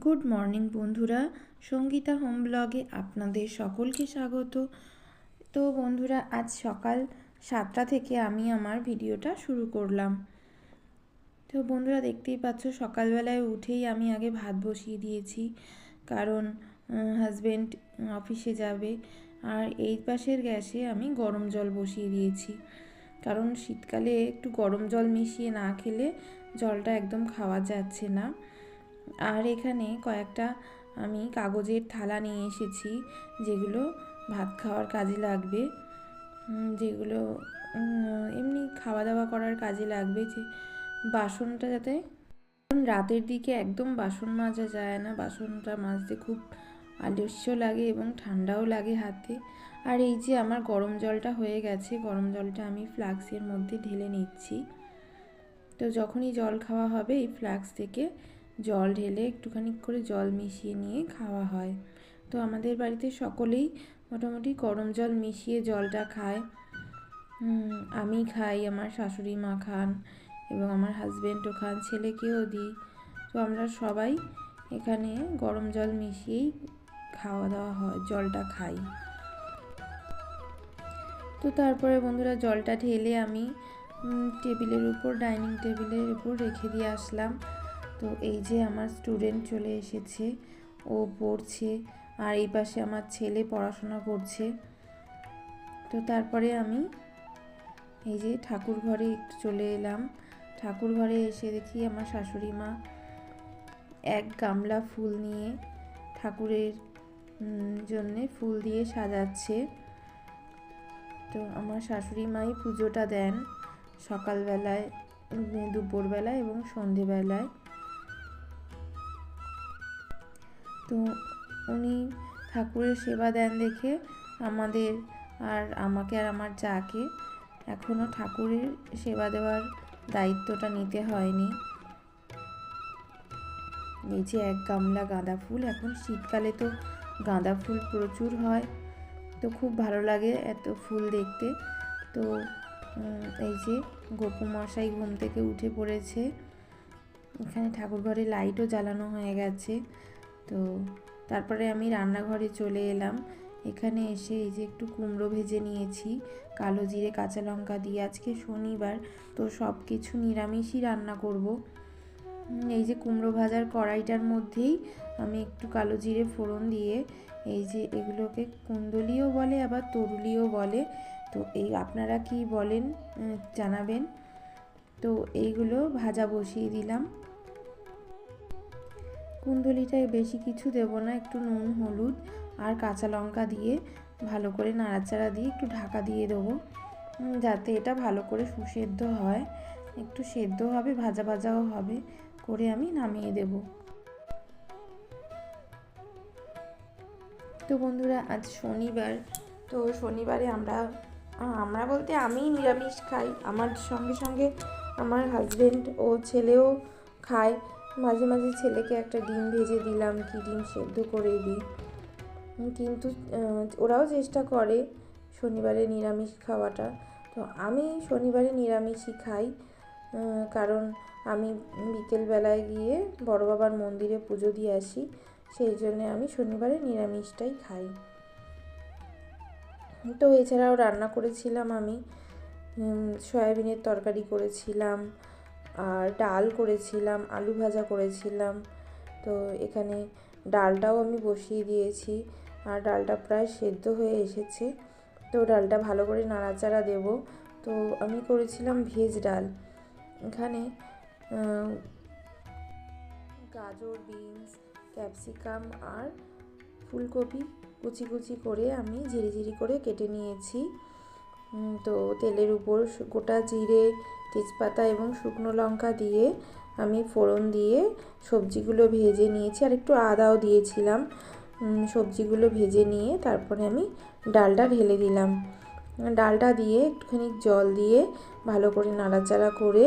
Good morning বন্ধুরা, Sangeeta home ব্লগে আপনাদের সকলকে স্বাগত। তো বন্ধুরা, আজ সকাল সাতটা থেকে আমি আমার ভিডিওটা শুরু করলাম। তো বন্ধুরা, দেখতেই পাচ্ছ, সকালবেলায় উঠেই আমি আগে ভাত বসিয়ে দিয়েছি, কারণ হাজব্যান্ড অফিসে যাবে, আর এই পাশের গ্যাসে আমি গরম জল বসিয়ে দিয়েছি। কারণ শীতকালে একটু গরম জল মিশিয়ে না খেলে জলটা একদম খাওয়া যাচ্ছে না। আর এখানে কয়েকটা আমি কাগজের থালা নিয়ে এসেছি, যেগুলো ভাত খাওয়ার কাজে লাগবে। যেগুলো এমনি খাওয়া দাওয়া করার কাজে লাগবে যে বাসনটা যাতে রাতের দিকে একদম বাসন মাজা যায় না। বাসনটা মাজতে খুব আলস্য লাগে এবং ঠান্ডাও লাগে হাতে। আর এই যে আমার গরম জলটা হয়ে গেছে, গরম জলটা আমি ফ্লাক্সের মধ্যে ঢেলে নিচ্ছি। তো যখনই জল খাওয়া হবে এই ফ্লাক্স থেকে জল ঢেলে একটুখানি করে জল মিশিয়ে নিয়ে খাওয়া হয়। তো আমাদের বাড়িতে সকলেই মোটামুটি গরম জল মিশিয়ে জলটা খায়। আমি খাই, আমার শাশুড়ি মা খান এবং আমার হাজব্যান্ডও খান, ছেলেকেও দিই। তো আমরা সবাই এখানে গরম জল মিশিয়েই খাওয়া দাওয়া হয়, জলটা খাই। তো তারপরে বন্ধুরা জলটা ঢেলে আমি টেবিলের উপর, ডাইনিং টেবিলের উপর রেখে দিয়ে আসলাম। তো এই যে আমার স্টুডেন্ট চলে এসেছে, ও পড়ছে আর এই পাশে আমার ছেলে পড়াশোনা করছে। তো তারপরে আমি এই যে ঠাকুর ঘরে একটু চলে এলাম। ঠাকুর ঘরে এসে দেখি আমার শাশুড়ি মা এক গামলা ফুল নিয়ে ঠাকুরের জন্যে ফুল দিয়ে সাজাচ্ছে। তো আমার শাশুড়ি মাই পুজোটা দেন সকালবেলায়, দুপুরবেলায় এবং সন্ধেবেলায়। তো উনি ঠাকুরের সেবা দেন দেখে আমাদের আর আমাকে আর আমার যাকে এখনও ঠাকুরের সেবা দেওয়ার দায়িত্বটা নিতে হয়নি। এই যে এক গামলা গাঁদা ফুল, এখন শীতকালে তো গাঁদা ফুল প্রচুর হয়, তো খুব ভালো লাগে এত ফুল দেখতে। তো এই যে গোপু মশাই ঘুম থেকে উঠে পড়েছে, এখানে ঠাকুর ঘরে লাইটও জ্বালানো হয়ে গেছে। তো তারপরে আমি রান্নাঘরে চলে এলাম। এখানে এসে এই যে একটু কুমড়ো ভেজে নিয়েছি, কালো জিরে, কাঁচা লঙ্কা দিয়ে আজকে শনিবার, তো সব কিছু নিরামিষই রান্না করব। এই যে কুমড়ো ভাজার কড়াইটার মধ্যেই আমি একটু কালো জিরে ফোড়ন দিয়ে, এই যে এগুলোকে কুন্দলিও বলে, আবার তরুলিও বলে, তো এই আপনারা কি বলেন জানাবেন। তো এইগুলো ভাজা বসিয়ে দিলাম। কুন্দলিটায় বেশি কিছু দেব না, একটু নুন, হলুদ আর কাঁচা লঙ্কা দিয়ে ভালো করে নাড়াচাড়া দিয়ে একটু ঢাকা দিয়ে দেবো। যাতে এটা ভালো করে সুসেদ্ধ হয়। একটু সেদ্ধ হবে, ভাজা ভাজাও হবে, করে আমি নামিয়ে দেব। তো বন্ধুরা, আজ শনিবার। তো শনিবারে আমরা আমরা বলতে আমি নিরামিষ খাই। আমার সঙ্গে সঙ্গে আমার হাজব্যান্ড ও ছেলেও খায়। মাঝে মাঝে ছেলেকে একটা ডিম ভেজে দিলাম, কি ডিম সেদ্ধ করে দিই। কিন্তু ওরাও চেষ্টা করে শনিবারে নিরামিষ খাওয়াটা। তো আমি শনিবারে নিরামিষই খাই কারণ আমি বিকেলবেলায় গিয়ে বড় বাবার মন্দিরে পুজো দিয়ে আসি, সেই জন্যে আমি শনিবারে নিরামিষটাই খাই। তো এছাড়াও রান্না করেছিলাম আমি সয়াবিনের তরকারি করেছিলাম আর ডাল করেছিলাম, আলু ভাজা করেছিলাম। তো এখানে ডালটাও আমি বসিয়ে দিয়েছি আর ডালটা প্রায় সেদ্ধ হয়ে এসেছে। তো ডালটা ভালো করে নাড়াচাড়া দেব। তো আমি করেছিলাম ভেজ ডাল। এখানে গাজর, বিনস, ক্যাপসিকাম আর ফুলকপি কুচি কুচি করে আমি ঝিরি ঝিরি করে কেটে নিয়েছি। তো তেলের উপর গোটা জিরে তেজপাতা এবং শুকনো লঙ্কা দিয়ে আমি ফোড়ন দিয়ে সবজিগুলো ভেজে নিয়েছি। আর একটু আদাও দিয়েছিলাম। সবজিগুলো ভেজে নিয়ে তারপরে আমি ডালটা ঢেলে দিলাম। ডালটা দিয়ে একটুখানি জল দিয়ে ভালো করে নাড়াচাড়া করে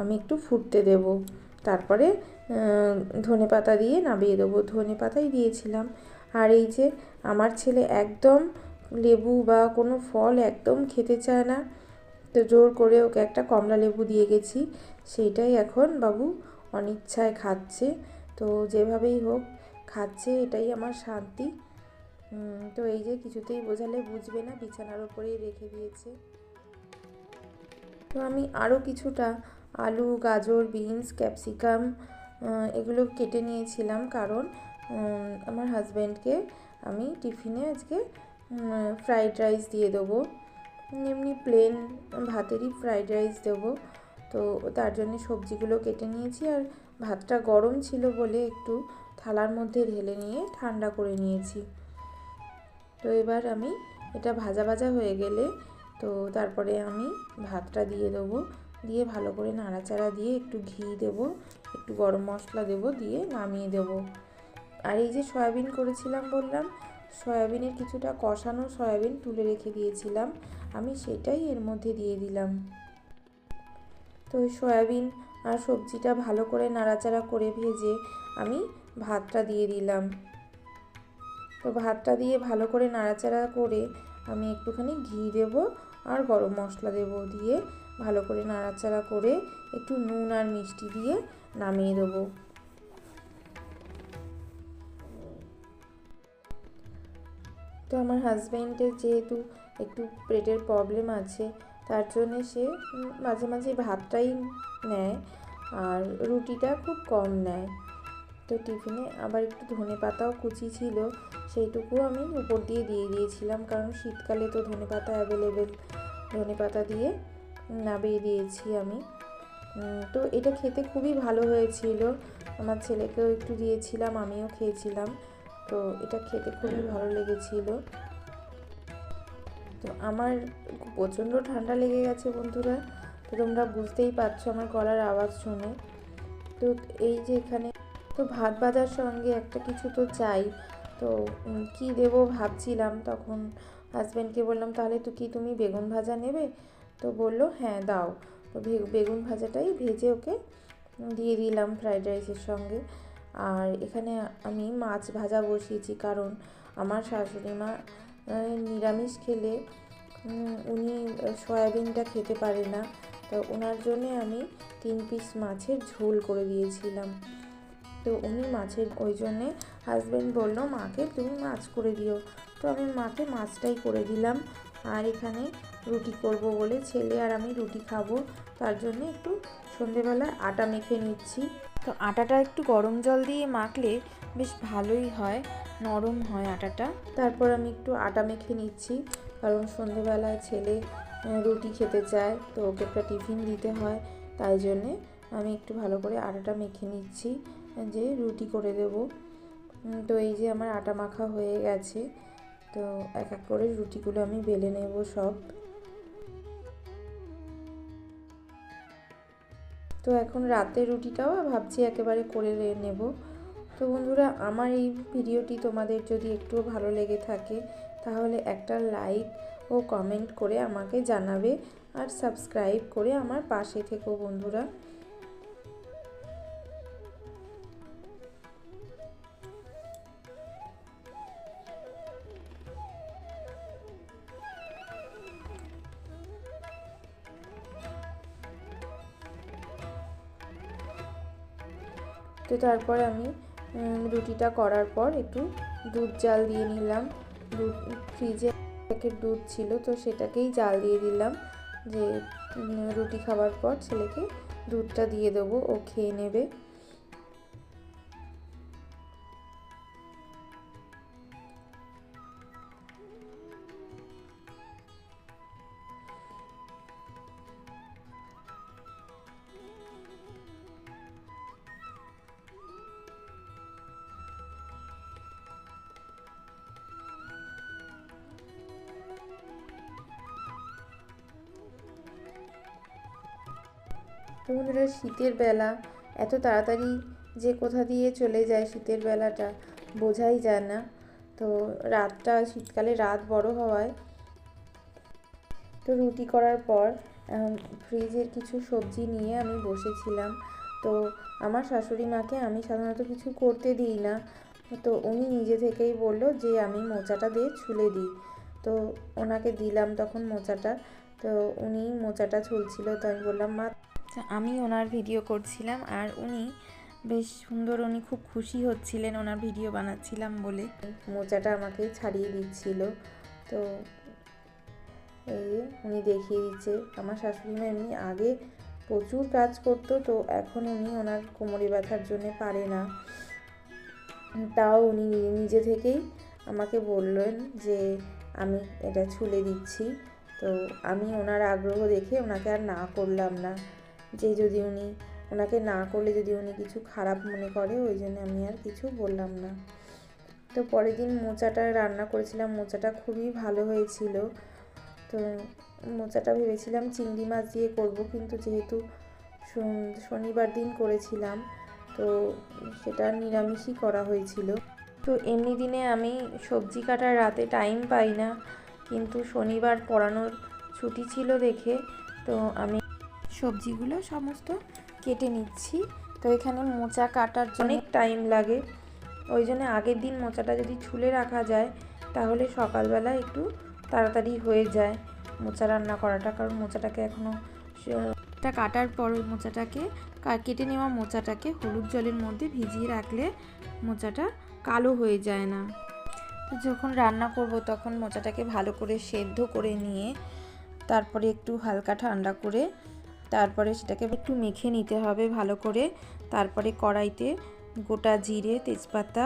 আমি একটু ফুটতে দেব। তারপরে ধনে পাতা দিয়ে নামিয়ে দেবো। ধনে পাতাই দিয়েছিলাম। আর এই যে আমার ছেলে একদম লেবু বা কোনো ফল একদম খেতে চায় না। তো জোর করে ওকে একটা কমলা লেবু দিয়ে গেছি। সেইটাই এখন বাবু অনিচ্ছায় খাচ্ছে। তো যেভাবেই হোক, খাচ্ছে এটাই আমার শান্তি। তো এই যে কিছুতেই বোঝালে বুঝবে না, বিছানার ওপরেই রেখে দিয়েছে। তো আমি আরও কিছুটা আলু, গাজর, বিনস, ক্যাপসিকাম এগুলো কেটে নিয়েছিলাম। কারণ আমার হাজব্যান্ডকে আমি টিফিনে আজকে ফ্রাইড রাইস দিয়ে দেবো। এমনি প্লেন ভাতেরই ফ্রাইড রাইস দেবো। তো তার জন্য সবজিগুলো কেটে নিয়েছি আর ভাতটা গরম ছিল বলে একটু থালার মধ্যে ঢেলে নিয়ে ঠান্ডা করে নিয়েছি। তো এবার আমি এটা ভাজা ভাজা হয়ে গেলে তো তারপরে আমি ভাতটা দিয়ে দেবো। দিয়ে ভালো করে নাড়াচাড়া দিয়ে একটু ঘি দেব, একটু গরম মশলা দেব, দিয়ে নামিয়ে দেব। আর এই যে সয়াবিন করেছিলাম বললাম সয়াবিনের কিছুটা কষানো সয়াবিন তুলে রেখে দিয়েছিলাম। আমি সেটাই এর মধ্যে দিয়ে দিলাম। তো সয়াবিন আর সবজিটা ভালো করে নাড়াচাড়া করে ভেজে আমি ভাতটা দিয়ে দিলাম। তো ভাতটা দিয়ে ভালো করে নাড়াচাড়া করে আমি একটুখানি ঘি দেব আর গরম মশলা দেব দিয়ে ভালো করে নাড়াচাড়া করে একটু নুন আর মিষ্টি দিয়ে নামিয়ে দেবো। তো আমার হাজব্যান্ডের যেহেতু একটু পেটের প্রবলেম আছে, তার জন্যে সে মাঝে মাঝে ভাতটাই নেয় আর রুটিটা খুব কম নেয়। তো টিফিনে আবার একটু ধনে পাতাও কুচি ছিল সেইটুকু আমি উপর দিয়ে দিয়ে দিয়েছিলাম, কারণ শীতকালে তো ধনে পাতা অ্যাভেলেবেল ধনে পাতা দিয়ে নাবিয়ে দিয়েছি আমি। তো এটা খেতে খুবই ভালো হয়েছিল। আমার ছেলেকেও একটু দিয়েছিলাম, আমিও খেয়েছিলাম। তো এটা খেতে খুবই ভালো লেগেছিল। তো আমার প্রচণ্ড ঠান্ডা লেগে গেছে বন্ধুরা, তো তোমরা বুঝতেই পারছ আমার গলার আওয়াজ শুনে। তো এই যে এখানে তো ভাত বাজার সঙ্গে একটা কিছু তো চাই। তো কি দেব ভাবছিলাম, তখন হাজব্যান্ডকে বললাম, তাহলে তো কি তুমি বেগুন ভাজা নেবে? তো বলল হ্যাঁ দাও। তো বেগুন ভাজাটাই ভেজে ওকে দিয়ে দিলাম ফ্রাইড রাইসের সঙ্গে। আর এখানে আমি মাছ ভাজা বসিয়েছি, কারণ আমার শাশুড়ি মা নিরামিষ খেলে উনি সয়াবিনটা খেতে পারে না। তো ওনার জন্যে আমি তিন পিস মাছের ঝোল করে দিয়েছিলাম। তো উনি মাছের, ওই জন্যে হাজব্যান্ড বলল, মাকে তুমি মাছ করে দিও। তো আমি মাকে মাছটাই করে দিলাম। আর এখানে রুটি করব বলে ছেলে আর আমি রুটি খাব। তার জন্য একটু সন্ধেবেলায় আটা মেখে নিচ্ছি। তো আটাটা একটু গরম জল দিয়ে মাখলে বেশ ভালোই হয়, নরম হয় আটাটা। তারপর আমি একটু আটা মেখে নিচ্ছি, কারণ সন্ধেবেলায় ছেলে রুটি খেতে চায়, তো ওকে একটা টিফিন দিতে হয়, তাই জন্যে আমি একটু ভালো করে আটাটা মেখে নিচ্ছি, যে রুটি করে দেব। তো এই যে আমার আটা মাখা হয়ে গেছে, তো এক এক করে রুটিগুলো আমি বেলে নেব সব। তো এখন রাতের রুটিটাও ভাবছি একেবারে করে নেব। তো বন্ধুরা, আমার এই ভিডিওটি তোমাদের যদি একটু ভালো লেগে থাকে, তাহলে একটা লাইক ও কমেন্ট করে আমাকে জানাবে আর সাবস্ক্রাইব করে আমার পাশে থেকো বন্ধুরা। তো তারপরে আমি রুটিটা করার পর একটু দুধ জাল দিয়ে নিলাম। দুধ, ফ্রিজে প্যাকেট দুধ ছিল, তো সেটাকেই জাল দিয়ে দিলাম যে রুটি খাওয়ার পর ছেলেকে দুধটা দিয়ে দেবো, ও খেয়ে নেবে। বন্ধুরা শীতের বেলা। এত তাড়াতাড়ি যে কোথা দিয়ে চলে যায় শীতের বেলাটা, বোঝাই যায় না। তো রাতটা, শীতকালে রাত বড় হওয়ায় তো রুটি করার পর ফ্রিজের কিছু সবজি নিয়ে আমি বসেছিলাম। তো আমার শাশুড়ি মাকে আমি সাধারণত কিছু করতে দিই না। তো উনি নিজে থেকেই বলল যে, আমি মোচাটা দিয়ে ছুলে দিই। তো ওনাকে দিলাম তখন মোচাটা। তো উনি মোচাটা ছুলছিল, তো আমি বললাম, মা আমি ওনার ভিডিও করছিলাম আর উনি বেশ সুন্দর, উনি খুব খুশি হচ্ছিলেন ওনার ভিডিও বানাচ্ছিলাম বলে। মোচাটা আমাকে ছাড়িয়ে দিচ্ছিল। তো এই উনি দেখিয়ে দিচ্ছে, আমার শাশুড়ি মা এমনি আগে প্রচুর কাজ করতো, তো এখন উনি ওনার কোমরে ব্যথার জন্য পারে না। তাও উনি নিজে থেকেই আমাকে বললেন যে আমি এটা ছুলে দিচ্ছি। তো আমি ওনার আগ্রহ দেখে ওনাকে আর না করলাম না। যে যদি উনি, ওনাকে না করলে যদি উনি কিছু খারাপ মনে করে, ওই জন্য আমি আর কিছু বললাম না। তো পরের দিন মোচাটা রান্না করেছিলাম, মোচাটা খুবই ভালো হয়েছিল। তো মোচাটা ভেবেছিলাম চিংড়ি মাছ দিয়ে করব, কিন্তু যেহেতু শনিবার দিন করেছিলাম, তো সেটা নিরামিষই করা হয়েছিল। তো এমনি দিনে আমি সবজি কাটার রাতে টাইম পাই না, কিন্তু শনিবার পড়ানোর ছুটি ছিল দেখে, তো আমি সবজিগুলো সমস্ত কেটে নিচ্ছি। তো এখানে মোচা কাটার জন্য অনেক টাইম লাগে। ওই জন্য আগের দিন মোচাটা যদি ছুলে রাখা যায়, তাহলে সকালবেলা একটু তাড়াতাড়ি হয়ে যায় মোচা রান্না করাটা। কারণ মোচাটাকে এখনও এটা কাটার পর ওই মোচাটাকে কেটে নেওয়া মোচাটাকে হলুদ জলের মধ্যে ভিজিয়ে রাখলে মোচাটা কালো হয়ে যায় না। তো যখন রান্না করব তখন মোচাটাকে ভালো করে সেদ্ধ করে নিয়ে, তারপরে একটু হালকা ঠান্ডা করে তারপরে সেটাকে একটু মেখে নিতে হবে ভালো করে। তারপরে কড়াইতে গোটা জিরে, তেজপাতা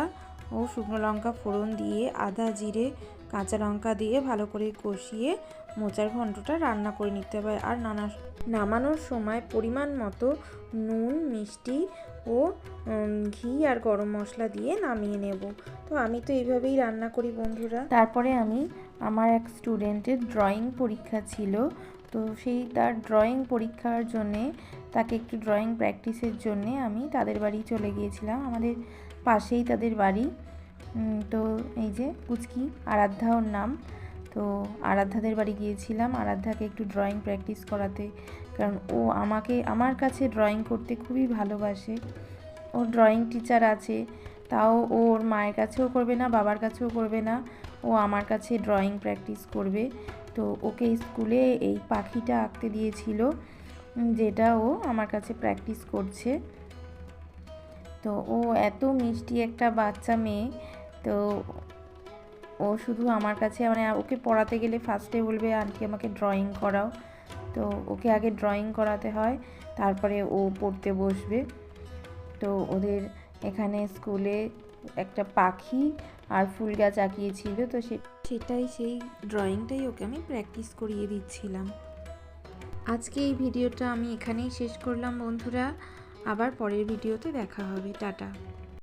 ও শুকনো লঙ্কা ফোড়ন দিয়ে আদা জিরে, কাঁচা লঙ্কা দিয়ে ভালো করে কষিয়ে মোচার ঘন্টটা রান্না করে নিতে হবে। আর নানা, নামানোর সময় পরিমাণ মতো নুন, মিষ্টি ও ঘি আর গরম মশলা দিয়ে নামিয়ে নেব। তো আমি তো এইভাবেই রান্না করি বন্ধুরা। তারপরে আমি, আমার এক স্টুডেন্টের ড্রয়িং পরীক্ষা ছিল। তো সেই তার ড্রয়িং পরীক্ষার জন্যে, তাকে একটু ড্রয়িং প্র্যাকটিসের জন্যে আমি তাদের বাড়ি চলে গিয়েছিলাম, আমাদের পাশেই তাদের বাড়ি। তো এই যে কুচকি, আরাধ্যা ওর নাম। তো আরাধ্যাদের বাড়ি গিয়েছিলাম, আরাধ্যাকে একটু ড্রয়িং প্র্যাকটিস করাতে। কারণ ও আমাকে, আমার কাছে ড্রয়িং করতে খুবই ভালোবাসে। ওর ড্রয়িং টিচার আছে, তাও ওর মায়ের কাছেও করবে না, বাবার কাছেও করবে না। ও আমার কাছে ড্রয়িং প্র্যাকটিস করবে। তো ওকে স্কুলে এই পাখিটা আঁকতে দিয়েছিল যেটা ও আমার কাছে প্র্যাকটিস করছে। তো ও এত মিষ্টি একটা বাচ্চা মেয়ে, তো ও শুধু আমার কাছে মানে ওকে পড়াতে গেলে ফার্স্টে বলবে, আন্টি, আমাকে ড্রয়িং করাও। তো ওকে আগে ড্রয়িং করাতে হয়, তারপরে ও পড়তে বসবে। তো ওদের এখানে স্কুলে একটা পাখি আর ফুল গাছ আঁকিয়েছিল, তো সেটাই সেই ড্রয়িংটাই ওকে আমি প্র্যাকটিস করিয়ে দিচ্ছিলাম। আজকে এই ভিডিওটা আমি এখানেই শেষ করলাম বন্ধুরা। আবার পরের ভিডিওতে দেখা হবে। টাটা।